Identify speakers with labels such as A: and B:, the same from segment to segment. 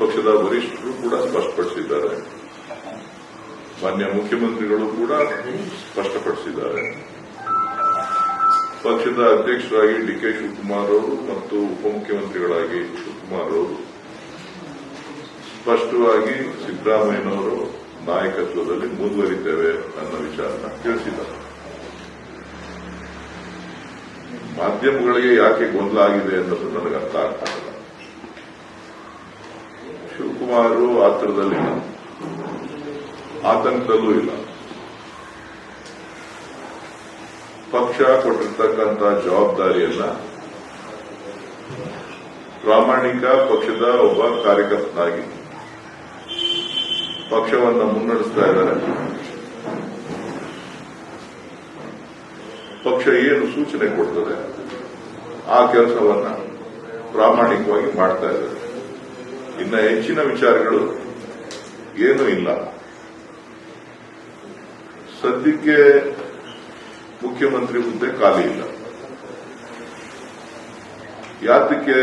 A: ಪಕ್ಷದ ವರಿಷ್ಠರು ಕೂಡ ಸ್ಪಷ್ಟಪಡಿಸಿದ್ದಾರೆ. ಮಾನ್ಯ ಮುಖ್ಯಮಂತ್ರಿಗಳು ಕೂಡ ಸ್ಪಷ್ಟಪಡಿಸಿದ್ದಾರೆ. ಪಕ್ಷದ ಅಧ್ಯಕ್ಷರಾಗಿ ಡಿ ಕೆ ಶಿವಕುಮಾರ್ ಅವರು ಮತ್ತು ಉಪಮುಖ್ಯಮಂತ್ರಿಗಳಾಗಿ ಶಿವಕುಮಾರ್ ಅವರು. ಸ್ಪಷ್ಟವಾಗಿ ಸಿದ್ದರಾಮಯ್ಯನವರು ನಾಯಕತ್ವದಲ್ಲಿ ಮುಂದುವರಿತೇವೆ ಅನ್ನೋ ವಿಚಾರನ ತಿಳಿಸಿದ್ದಾರೆ. ಮಾಧ್ಯಮಗಳಿಗೆ ಯಾಕೆ ಗೊಂದಲ ಆಗಿದೆ ಅನ್ನೋದು ನನಗೆ ಅರ್ಥ ಆಗ್ತಾ ಶಿವಕುಮಾರ್ ಆತರದಲ್ಲಿಲ್ಲ ಆತಂಕದಲ್ಲೂ ಇಲ್ಲ. ಪಕ್ಷ ಕೊಟ್ಟಿರ್ತಕ್ಕಂಥ ಜವಾಬ್ದಾರಿಯನ್ನ ಪ್ರಾಮಾಣಿಕ ಪಕ್ಷದ ಒಬ್ಬ ಕಾರ್ಯಕರ್ತನಾಗಿ ಪಕ್ಷವನ್ನ ಮುನ್ನಡೆಸ್ತಾ ಇದ್ದಾರೆ. ಪಕ್ಷ ಏನು ಸೂಚನೆ ಕೊಡ್ತದೆ, ಆ ಕೆಲಸವನ್ನ ಪ್ರಾಮಾಣಿಕವಾಗಿ ಮಾಡ್ತಾ ಇದ್ದಾರೆ. ಇನ್ನ ಹೆಚ್ಚಿನ ವಿಚಾರಗಳು ಏನೂ ಇಲ್ಲ. ಸದ್ಯಕ್ಕೆ ಮುಖ್ಯಮಂತ್ರಿ ಹುದ್ದೆ ಖಾಲಿ ಇಲ್ಲ. ಯಾತಕ್ಕೆ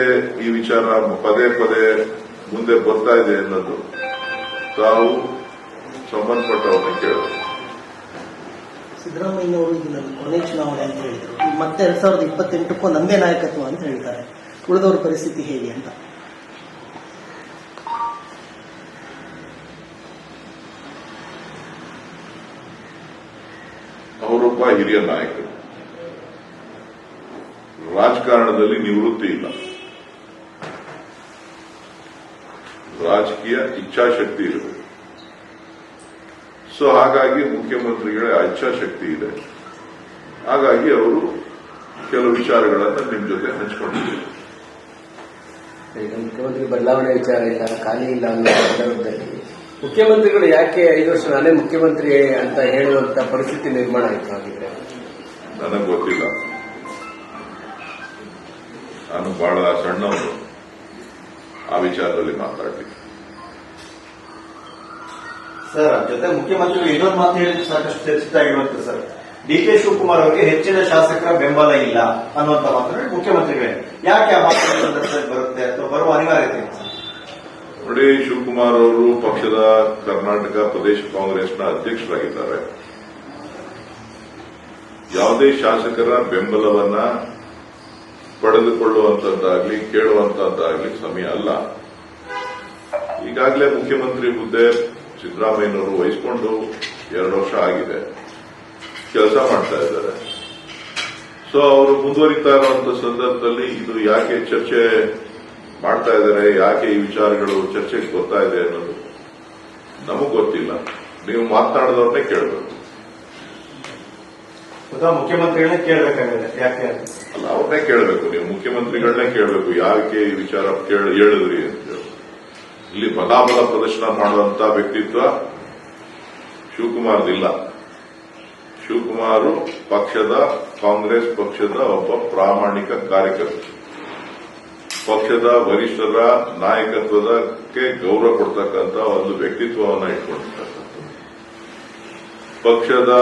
A: ಈ ವಿಚಾರ ಪದೇ ಪದೇ ಮುಂದೆ ಬರ್ತಾ ಇದೆ ಅನ್ನೋದು ತಾವು ಸಂಬಂಧಪಟ್ಟವರನ್ನು ಕೇಳಬೇಕು
B: ಸಿದ್ದರಾಮಯ್ಯ ಅವರು ನನ್ನ ಕೊನೆ ಚುನಾವಣೆ ಅಂತ ಹೇಳಿದರು. ಮತ್ತೆ ಎರಡ್ ಸಾವಿರದ ಇಪ್ಪತ್ತೆಂಟಕ್ಕೂ ನಂದೇ ನಾಯಕತ್ವ ಅಂತ ಹೇಳ್ತಾರೆ. ಉಳಿದವ್ರ ಪರಿಸ್ಥಿತಿ ಹೇಗೆ ಅಂತ.
A: ಅವರೊಬ್ಬ ಹಿರಿಯ ನಾಯಕರು. ರಾಜಕಾರಣದಲ್ಲಿ ನಿವೃತ್ತಿ ಇಲ್ಲ. ರಾಜಕೀಯ ಇಚ್ಛಾಶಕ್ತಿ ಇರಬೇಕು ಸೊ ಹಾಗಾಗಿ ಮುಖ್ಯಮಂತ್ರಿಗಳ ಇಚ್ಛಾಶಕ್ತಿ ಇದೆ. ಹಾಗಾಗಿ ಅವರು ಕೆಲವು ವಿಚಾರಗಳನ್ನು ನಿಮ್ಮ ಜೊತೆ ಹಂಚಿಕೊಂಡಿದ್ದಾರೆ
C: ಈಗ ಮುಖ್ಯಮಂತ್ರಿ ಬದಲಾವಣೆ ವಿಚಾರ ಇಲ್ಲ, ಖಾಲಿ ಇಲ್ಲ ಅನ್ನೋ ಸಂದರ್ಭದಲ್ಲಿ ಮುಖ್ಯಮಂತ್ರಿಗಳು ಯಾಕೆ ಐದು ವರ್ಷ ನಾನೇ ಮುಖ್ಯಮಂತ್ರಿ ಅಂತ ಹೇಳುವಂತ ಪರಿಸ್ಥಿತಿ ನಿರ್ಮಾಣ ಆಯ್ತು ಹಾಗಿದ್ರೆ?
A: ನನಗೆ ಗೊತ್ತಿಲ್ಲ. ನಾನು ಬಹಳ ಸಣ್ಣವರು ಆ ವಿಚಾರದಲ್ಲಿ ಮಾತಾಡ್ಲಿಕ್ಕೆ
D: ಸರ್ ಜೊತೆ ಮುಖ್ಯಮಂತ್ರಿಗಳು ಇನ್ನೊಂದು ಮಾತು ಹೇಳಿದ್ರೆ ಸಾಕಷ್ಟು ಚರ್ಚಿತ ಆಗಿರುವಂತೆ ಸರ್. ಡಿ ಕೆ ಶಿವಕುಮಾರ್ ಅವರಿಗೆ ಹೆಚ್ಚಿನ ಶಾಸಕರ ಬೆಂಬಲ ಇಲ್ಲ ಅನ್ನುವಂತ ಮಾತನ್ನು ಮುಖ್ಯಮಂತ್ರಿಗಳೇ. ಯಾಕೆ ಆ ಮಾತು ಬರುತ್ತೆ ಅಥವಾ ಬರುವ ಅನಿವಾರ್ಯತೆ?
A: ನೋಡಿ ಶಿವಕುಮಾರ್ ಅವರು ಪಕ್ಷದ ಕರ್ನಾಟಕ ಪ್ರದೇಶ ಕಾಂಗ್ರೆಸ್ನ ಅಧ್ಯಕ್ಷರಾಗಿದ್ದಾರೆ. ಯಾವುದೇ ಶಾಸಕರ ಬೆಂಬಲವನ್ನ ಪಡೆದುಕೊಳ್ಳುವಂತದ್ದಾಗ್ಲಿ, ಕೇಳುವಂತದ್ದಾಗ್ಲಿ ಸಮಯ ಅಲ್ಲ. ಈಗಾಗಲೇ ಮುಖ್ಯಮಂತ್ರಿ ಹುದ್ದೆ ಸಿದ್ದರಾಮಯ್ಯನವರು ವಹಿಸಿಕೊಂಡು ಎರಡು ವರ್ಷ ಆಗಿದೆ. ಕೆಲಸ ಮಾಡ್ತಾ ಇದ್ದಾರೆ. ಸೊ, ಅವರು ಮುಂದುವರಿತಾ ಇರುವಂತಹ ಸಂದರ್ಭದಲ್ಲಿ ಇದು ಯಾಕೆ ಚರ್ಚೆ ಮಾಡ್ತಾ ಇದ್ದಾರೆ ಯಾಕೆ ಈ ವಿಚಾರಗಳು ಚರ್ಚೆಗೆ ಗೊತ್ತಾ ಇದೆ ಅನ್ನೋದು ನಮಗ್ ಗೊತ್ತಿಲ್ಲ. ನೀವು ಮಾತನಾಡಿದವ್ರನ್ನೇ ಕೇಳಬೇಕು.
D: ಮುಖ್ಯಮಂತ್ರಿಗಳನ್ನೇ ಕೇಳಬೇಕಾಗಿದೆ ಯಾಕೆ.
A: ಅಲ್ಲ ಅವ್ರನ್ನೇ ಕೇಳಬೇಕು. ನೀವು ಮುಖ್ಯಮಂತ್ರಿಗಳನ್ನೇ ಕೇಳಬೇಕು. ಯಾಕೆ ಈ ವಿಚಾರ ಹೇಳಿದ್ರಿ ಅಂತ ಹೇಳಿ. ಇಲ್ಲಿ ಬಲಾಬಲ ಪ್ರದರ್ಶನ ಮಾಡುವಂತ ವ್ಯಕ್ತಿತ್ವ ಶಿವಕುಮಾರ್ದಿಲ್ಲ. ಶಿವಕುಮಾರು ಪಕ್ಷದ ಕಾಂಗ್ರೆಸ್ ಪಕ್ಷದ ಒಬ್ಬ ಪ್ರಾಮಾಣಿಕ ಕಾರ್ಯಕರ್ತ ಪಕ್ಷದ, ವರಿಷ್ಠರ ನಾಯಕತ್ವದಕ್ಕೆ ಗೌರವ ಕೊಡ್ತಕ್ಕಂಥ ಒಂದು ವ್ಯಕ್ತಿತ್ವವನ್ನು ಇಟ್ಕೊಂಡಿರ್ತಕ್ಕಂಥ ಪಕ್ಷದ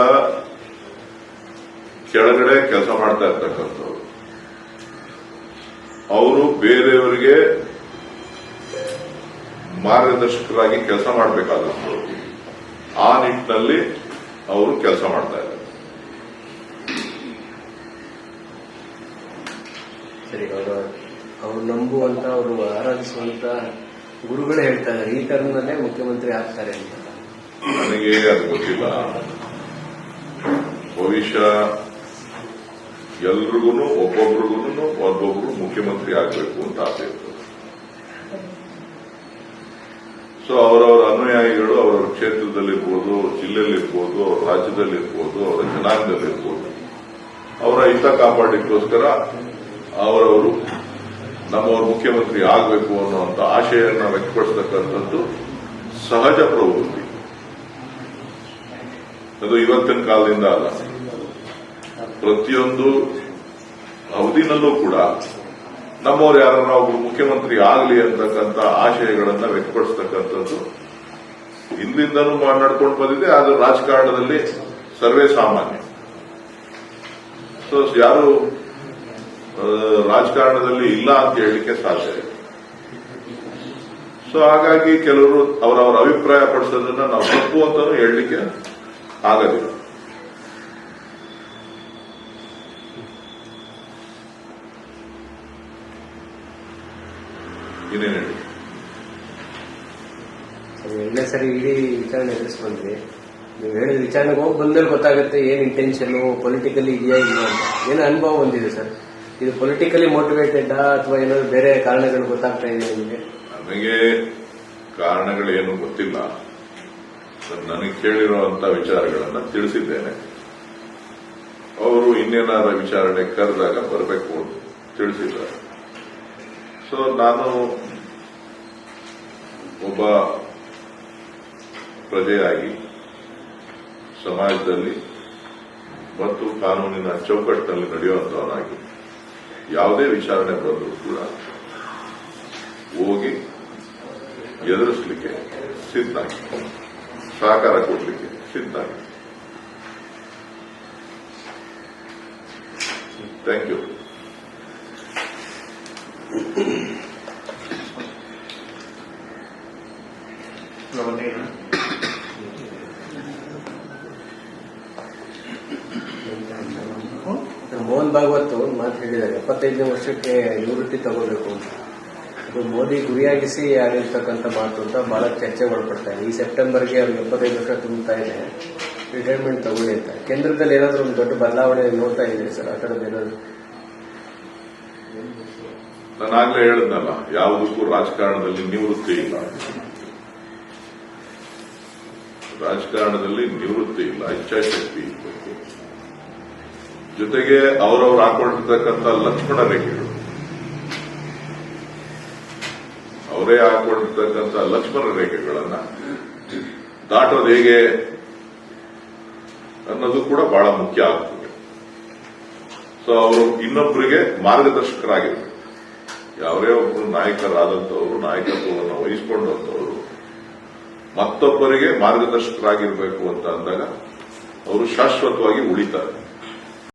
A: ಕೆಳಗಡೆ ಕೆಲಸ ಮಾಡ್ತಾ ಇರ್ತಕ್ಕಂಥವ್ರು. ಅವರು ಬೇರೆಯವರಿಗೆ ಮಾರ್ಗದರ್ಶಕರಾಗಿ ಕೆಲಸ ಮಾಡಬೇಕಾದಂಥವ್ರು ಆ ನಿಟ್ಟಿನಲ್ಲಿ ಅವರು ಕೆಲಸ ಮಾಡ್ತಾ ಇದ್ದಾರೆ.
C: ಸರಿ ಅವರು ನಂಬುವಂತ, ಅವರು ಆರಾಧಿಸುವಂತ ಗುರುಗಳೇ ಹೇಳ್ತಾ ಈ ಟರ್ಮ್ನಲ್ಲೇ ಮುಖ್ಯಮಂತ್ರಿ ಆಗ್ತಾರೆ ಅಂತ.
A: ನನಗೆ ಅದು ಗೊತ್ತಿಲ್ಲ. ಭವಿಷ್ಯ ಎಲ್ರಿಗೂ ಒಬ್ಬೊಬ್ರಿಗೂ ಒಬ್ಬೊಬ್ರು ಮುಖ್ಯಮಂತ್ರಿ ಆಗಬೇಕು ಅಂತ ಆಸೆ ಇರ್ತದೆ. ಸೊ ಅವರವರ ಅನುಯಾಯಿಗಳು ಅವರ ಕ್ಷೇತ್ರದಲ್ಲಿರ್ಬೋದು, ಜಿಲ್ಲೆಯಲ್ಲಿರ್ಬೋದು, ಅವರ ರಾಜ್ಯದಲ್ಲಿರ್ಬೋದು, ಅವರ ಜನಾಂಗದಲ್ಲಿರ್ಬೋದು, ಅವರ ಹಿತ ಕಾಪಾಡಿಕೋಸ್ಕರ ಅವರವರು ನಮ್ಮವರು ಮುಖ್ಯಮಂತ್ರಿ ಆಗಬೇಕು ಅನ್ನುವಂಥ ಆಶಯವನ್ನು ವ್ಯಕ್ತಪಡಿಸತಕ್ಕಂಥದ್ದು ಸಹಜ ಪ್ರವೃತ್ತಿ. ಅದು ಇವತ್ತಿನ ಕಾಲದಿಂದ ಅಲ್ಲ. ಪ್ರತಿಯೊಂದು ಅವಧಿನಲ್ಲೂ ಕೂಡ ನಮ್ಮವರು ಯಾರನ್ನ ಒಬ್ರು ಮುಖ್ಯಮಂತ್ರಿ ಆಗಲಿ ಅಂತಕ್ಕಂಥ ಆಶಯಗಳನ್ನು ವ್ಯಕ್ತಪಡಿಸತಕ್ಕಂಥದ್ದು ಹಿಂದಿಂದನೂ ನಡ್ಕೊಂಡು ಬಂದಿದೆ ಅದು ರಾಜಕಾರಣದಲ್ಲಿ ಸರ್ವೇ ಸಾಮಾನ್ಯ. ಸೊ ಯಾರು ರಾಜಕಾರಣದಲ್ಲಿ ಇಲ್ಲ ಅಂತ ಹೇಳಲಿಕ್ಕೆ ಸಾಧ್ಯ ಇಲ್ಲ. ಸೊ ಹಾಗಾಗಿ ಕೆಲವರು ಅವರವರ ಅಭಿಪ್ರಾಯ ಪಡಿಸೋದನ್ನ ನಾವು ತಪ್ಪು ಅಂತ ಹೇಳಲಿಕ್ಕೆ ಆಗೋದಿಲ್ಲ. ಇನ್ನೇನು
C: ಸರಿ, ಇಡೀ ವಿಚಾರಣೆ ಎದುರಿಸ್ಕೊಂಡ್ರಿ. ನೀವು ಹೇಳಿದ ವಿಚಾರಣೆಗೆ ಹೋಗಿ ಬಂದಲ್ಲಿ ಗೊತ್ತಾಗುತ್ತೆ ಏನ್ ಇಂಟೆನ್ಷನ್ ಪೊಲಿಟಿಕಲಿ ಇದೆಯಾ ಇಲ್ಲ ಅಂತ. ಏನು ಅನುಭವ ಬಂದಿದೆ ಸರ್? ಇದು ಪೊಲಿಟಿಕಲಿ ಮೋಟಿವೇಟೆಡ್ ಅಥವಾ ಏನಾದ್ರು ಬೇರೆ ಕಾರಣಗಳು ಗೊತ್ತಾಗ್ತಾ ಇದೆ ನಿಮಗೆ?
A: ನನಗೆ ಕಾರಣಗಳೇನು ಗೊತ್ತಿಲ್ಲ. ನನಗೆ ಕೇಳಿರುವಂತ ವಿಚಾರಗಳನ್ನು ತಿಳಿಸಿದ್ದೇನೆ. ಅವರು ಇನ್ನೇನಾದ ವಿಚಾರಣೆ ಕರೆದಾಗ ಬರಬೇಕು ಅಂತ ತಿಳಿಸಿದ್ದಾರೆ. ಸೊ ನಾನು ಒಬ್ಬ ಪ್ರಜೆಯಾಗಿ ಸಮಾಜದಲ್ಲಿ ಮತ್ತು ಕಾನೂನಿನ ಚೌಕಟ್ಟಿನಲ್ಲಿ ನಡೆಯುವಂತವನಾಗಿ ಯಾವುದೇ ವಿಚಾರಣೆ ಬಂದರೂ ಕೂಡ ಹೋಗಿ ಎದುರಿಸಲಿಕ್ಕೆ ಸಿದ್ಧ. ಸಹಕಾರ ಕೊಡಲಿಕ್ಕೆ ಸಿದ್ಧ. ಥ್ಯಾಂಕ್ ಯು
C: ಮೋಹನ್ ಭಾಗವತ್ ಒಂದು ಮಾತು ಹೇಳಿದ್ದಾರೆ. ಎಪ್ಪತ್ತೈದನೇ ವರ್ಷಕ್ಕೆ ನಿವೃತ್ತಿ ತಗೋಬೇಕು ಅಂತ. ಮೋದಿ ಗುರಿಯಾಗಿಸಿ ಆಗಿರ್ತಕ್ಕಂಥ ಮಾತು ಅಂತ ಬಹಳ ಚರ್ಚೆ ಒಳಪಡ್ತಾ ಇದೆ. ಈ ಸೆಪ್ಟೆಂಬರ್ಗೆ ಅವ್ರಿಗೆ ಎಪ್ಪತ್ತೈದು ವರ್ಷ ತುಂಬುತ್ತಾ ಇದೆ. ರಿಟೈರ್ಮೆಂಟ್ ತಗೊಳ್ಳಿ ಅಂತ. ಕೇಂದ್ರದಲ್ಲಿ ಏನಾದರೂ ಒಂದು ದೊಡ್ಡ ಬದಲಾವಣೆ ನೋಡ್ತಾ ಇದ್ದೀರಿ ಸರ್? ಆ ಥರದ್ದು ಏನಾದರೂ?
A: ನಾನಾಗ್ಲೇ ಹೇಳಿದ್ನಲ್ಲ ಯಾವುದಕ್ಕೂ ರಾಜಕಾರಣದಲ್ಲಿ ನಿವೃತ್ತಿ ಇಲ್ಲ. ರಾಜಕಾರಣದಲ್ಲಿ ನಿವೃತ್ತಿ ಇಲ್ಲ. ಇಚ್ಛಾಶಕ್ತಿ ಜೊತೆಗೆ ಅವರವರು ಹಾಕೊಂಡಿರ್ತಕ್ಕಂಥ ಲಕ್ಷ್ಮಣ ರೇಖೆಗಳು. ಅವರೇ ಹಾಕೊಂಡಿರ್ತಕ್ಕಂಥ ಲಕ್ಷ್ಮಣ ರೇಖೆಗಳನ್ನ ದಾಟೋದು ಹೇಗೆ ಅನ್ನೋದು ಕೂಡ ಬಹಳ ಮುಖ್ಯ ಆಗ್ತದೆ. ಸೊ ಅವರು ಇನ್ನೊಬ್ಬರಿಗೆ ಮಾರ್ಗದರ್ಶಕರಾಗಿರ್ಬೇಕು. ಯಾವೇ ಒಬ್ಬರು ನಾಯಕರಾದಂಥವ್ರು, ನಾಯಕತ್ವವನ್ನು ವಹಿಸಿಕೊಂಡಂತವರು ಮತ್ತೊಬ್ಬರಿಗೆ ಮಾರ್ಗದರ್ಶಕರಾಗಿರ್ಬೇಕು ಅಂತ ಅಂದಾಗ, ಅವರು ಶಾಶ್ವತವಾಗಿ ಉಳಿತಾರೆ.